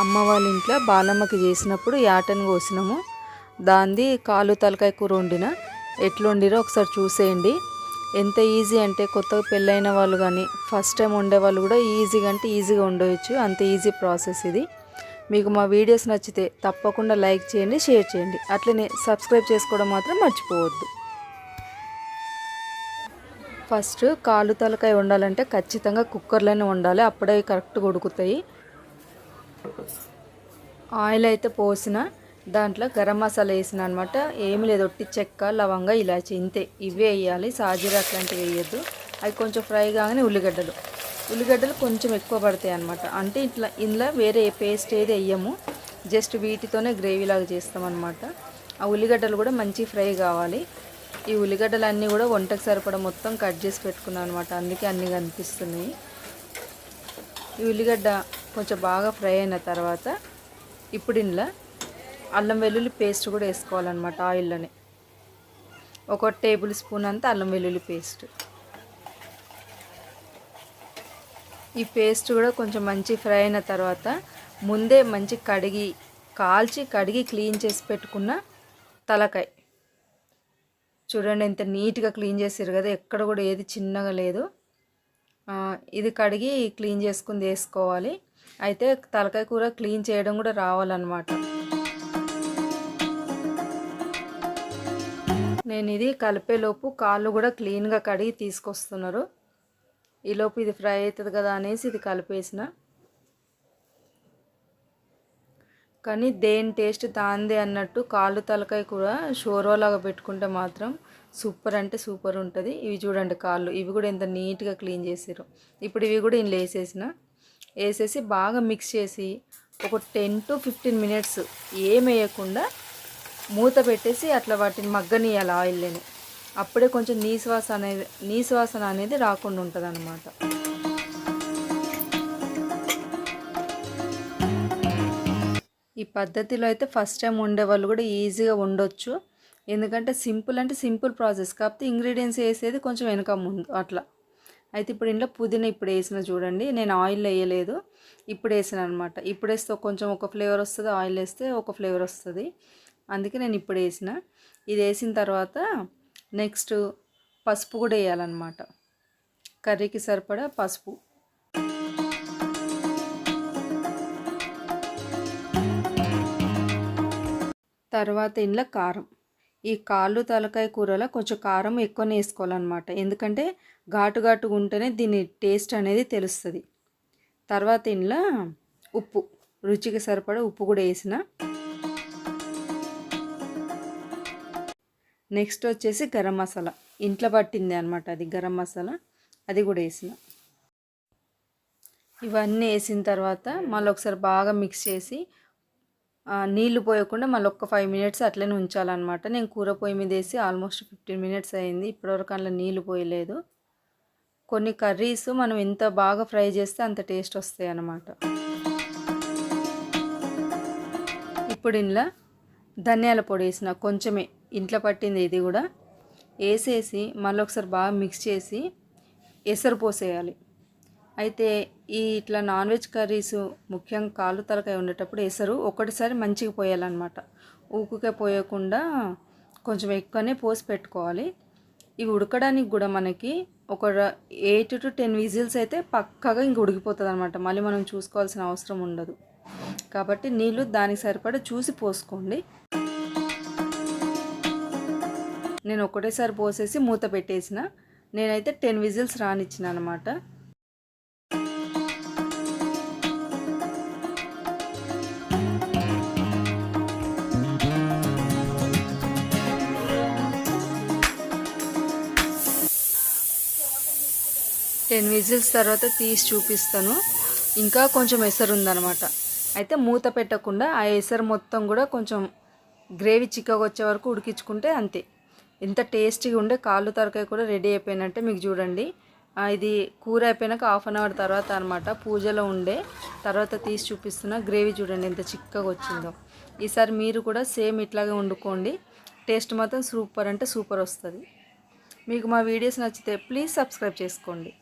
అమ్మ వాళ్ళ ఇంట్లో బాలమ్మకి చేసినప్పుడు యాటను కోసినాము. దాంది కాలు తలకాయ కూర వండిన. ఎట్లుండిరో ఒకసారి చూసేయండి. ఎంత ఈజీ అంటే కొత్తగా పెళ్ళైన వాళ్ళు కానీ ఫస్ట్ టైం వండే వాళ్ళు కూడా ఈజీగా అంటే ఈజీగా ఉండవచ్చు అంత ఈజీ ప్రాసెస్ ఇది. మీకు మా వీడియోస్ నచ్చితే తప్పకుండా లైక్ చేయండి షేర్ చేయండి. అట్లనే సబ్స్క్రైబ్ చేసుకోవడం మాత్రం మర్చిపోవద్దు. ఫస్ట్ కాలు తలకాయ వండాలంటే ఖచ్చితంగా కుక్కర్లోనే వండాలి. అప్పుడే కరెక్ట్గా ఉడుకుతాయి. ఆయిల్ అయితే పోసిన దాంట్లో గరం మసాలా వేసిన అనమాట ఏమి లేదు ఒట్టి చెక్క లవంగ ఇలాచి ఇంతే. ఇవే వేయాలి. సాజీరా అట్లాంటివి వేయద్దు. అవి కొంచెం ఫ్రై కాగానే ఉల్లిగడ్డలు. ఉల్లిగడ్డలు కొంచెం ఎక్కువ పడతాయి అనమాట అంటే ఇట్లా ఇందులో వేరే పేస్ట్ ఏది వేయము. జస్ట్ వీటితోనే గ్రేవీ లాగా చేస్తామన్నమాట ఆ ఉల్లిగడ్డలు కూడా మంచి ఫ్రై కావాలి. ఈ ఉల్లిగడ్డలు అన్నీ కూడా వంటకు సరిపడా మొత్తం కట్ చేసి పెట్టుకున్నాను అనమాట అందుకే అన్నీ కనిపిస్తున్నాయి. ఈ ఉల్లిగడ్డ కొంచెం బాగా ఫ్రై అయిన తర్వాత ఇప్పుడు ఇందులో అల్లం వెల్లుల్లి పేస్ట్ కూడా వేసుకోవాలన్నమాట ఆయిల్లోనే. ఒక టేబుల్ స్పూన్ అంతా అల్లం వెల్లుల్లి పేస్ట్. ఈ పేస్ట్ కూడా కొంచెం మంచి ఫ్రై అయిన తర్వాత ముందే మంచి కడిగి కాల్చి కడిగి క్లీన్ చేసి పెట్టుకున్న తలకాయ. చూడండి ఎంత నీట్గా క్లీన్ చేసారు కదా ఎక్కడ కూడా ఏది చిన్నగా లేదు. ఇది కడిగి క్లీన్ చేసుకుని వేసుకోవాలి. అయితే తలకాయ కూర క్లీన్ చేయడం కూడా రావాలన్నమాట. నేను ఇది కలిపేలోపు కాళ్ళు కూడా క్లీన్గా కడిగి తీసుకొస్తున్నారు. ఈలోపు ఇది ఫ్రై అవుతుంది కదా అనేసి ఇది కలిపేసిన. కానీ దేని టేస్ట్ దాందే అన్నట్టు కాళ్ళు తలకాయ కూడా షోర్వాలాగా పెట్టుకుంటే మాత్రం సూపర్ అంటే సూపర్ ఉంటుంది. ఇవి చూడండి కాళ్ళు. ఇవి కూడా ఎంత నీట్గా క్లీన్ చేసారు ఇప్పుడు ఇవి కూడా ఇందులో వేసేసిన. వేసేసి బాగా మిక్స్ చేసి ఒక టెన్ టు ఫిఫ్టీన్ మినిట్స్ ఏమేయకుండా వేయకుండా మూత పెట్టేసి అట్లా వాటిని మగ్గనియాలి ఆయిల్లోనే అప్పుడే కొంచెం నీశ్వాస అనేది నీశ్వాసన అనేది రాకుండా ఉంటుంది అన్నమాట ఈ పద్ధతిలో అయితే ఫస్ట్ టైం వండే వాళ్ళు కూడా ఈజీగా వండొచ్చు ఎందుకంటే సింపుల్ అంటే సింపుల్ ప్రాసెస్. కాకపోతే ఇంగ్రీడియంట్స్ వేసేది కొంచెం వెనక ముందు అట్లా. అయితే ఇప్పుడు ఇంట్లో పుదీనా ఇప్పుడు వేసిన చూడండి నేను ఆయిల్ వేయలేదు. ఇప్పుడు వేసాను అనమాట ఇప్పుడు వేస్తే కొంచెం ఒక ఫ్లేవర్ వస్తుంది ఆయిల్ వేస్తే ఒక ఫ్లేవర్ వస్తుంది. అందుకే నేను ఇప్పుడు వేసిన. ఇది వేసిన తర్వాత నెక్స్ట్ పసుపు కూడా వేయాలన్నమాట. కర్రీకి సరిపడా పసుపు. తర్వాత ఇంట్లో కారం. ఈ కాళ్ళు తలకాయ కూరలో కొంచెం కారం ఎక్కువ వేసుకోవాలన్నమాట. ఎందుకంటే ఘాటు ఘాటుగా ఉంటేనే దీని టేస్ట్ అనేది తెలుస్తుంది. తర్వాత ఇంట్లో ఉప్పు రుచికి సరిపడా ఉప్పు కూడా వేసిన. నెక్స్ట్ వచ్చేసి గరం మసాలా. ఇంట్లో పట్టింది అనమాట అది గరం మసాలా. అది కూడా వేసిన. ఇవన్నీ వేసిన తర్వాత మళ్ళీ ఒకసారి బాగా మిక్స్ చేసి నీళ్ళు పోయకుండా మళ్ళీ ఒక్క ఫైవ్ మినిట్స్ అట్లనే ఉంచాలన్నమాట. నేను కూర పొయ్యి మీద వేసి ఆల్మోస్ట్ ఫిఫ్టీన్ మినిట్స్ అయింది. ఇప్పటివరకు అందులో నీళ్ళు పోయలేదు. కొన్ని కర్రీస్ మనం ఎంత బాగా ఫ్రై చేస్తే అంత టేస్ట్ వస్తాయి అన్నమాట. ఇప్పుడు ఇంట్లో ధనియాల పొడి వేసిన కొంచెమే. ఇంట్లో పట్టింది ఇది కూడా. వేసేసి మళ్ళీ ఒకసారి బాగా మిక్స్ చేసి ఎసరు పోసేయాలి. అయితే ఈ ఇట్లా నాన్ వెజ్ కర్రీస్ ముఖ్యంగా కాలు తలకాయ ఉండేటప్పుడు ఎసరు ఒకటిసారి మంచిగా పోయాలన్నమాట. ఊకుకే పోయకుండా కొంచెం ఎక్కువనే పోసి పెట్టుకోవాలి. ఇవి ఉడకడానికి కూడా మనకి ఒక ఎయిట్ టు టెన్ విజిల్స్ అయితే పక్కగా ఇంక ఉడికిపోతుంది అనమాట మళ్ళీ మనం చూసుకోవాల్సిన అవసరం ఉండదు. కాబట్టి నీళ్ళు దానికి సరిపడా చూసి పోసుకోండి. నేను ఒకటేసారి పోసేసి మూత పెట్టేసిన. నేనైతే టెన్ విజిల్స్ రానిచ్చిన అనమాట టెన్ విజిల్స్ తర్వాత తీసి చూపిస్తాను. ఇంకా కొంచెం ఎసరు ఉందనమాట అయితే మూత పెట్టకుండా ఆ ఎసరు మొత్తం కూడా కొంచెం గ్రేవీ చిక్కగా వచ్చే వరకు ఉడికించుకుంటే అంతే. ఎంత టేస్టీగా ఉండే కాళ్ళు తరకాయ కూడా రెడీ అయిపోయినట్టే మీకు చూడండి. ఇది కూర అయిపోయినాక హాఫ్ అన్ అవర్ తర్వాత అనమాట పూజలో ఉండే. తర్వాత తీసి చూపిస్తున్న గ్రేవీ చూడండి ఎంత చిక్కగా వచ్చిందో. ఈసారి మీరు కూడా సేమ్ ఇట్లాగే వండుకోండి. టేస్ట్ మాత్రం సూపర్ అంటే సూపర్ వస్తుంది. మీకు మా వీడియోస్ నచ్చితే ప్లీజ్ సబ్స్క్రైబ్ చేసుకోండి.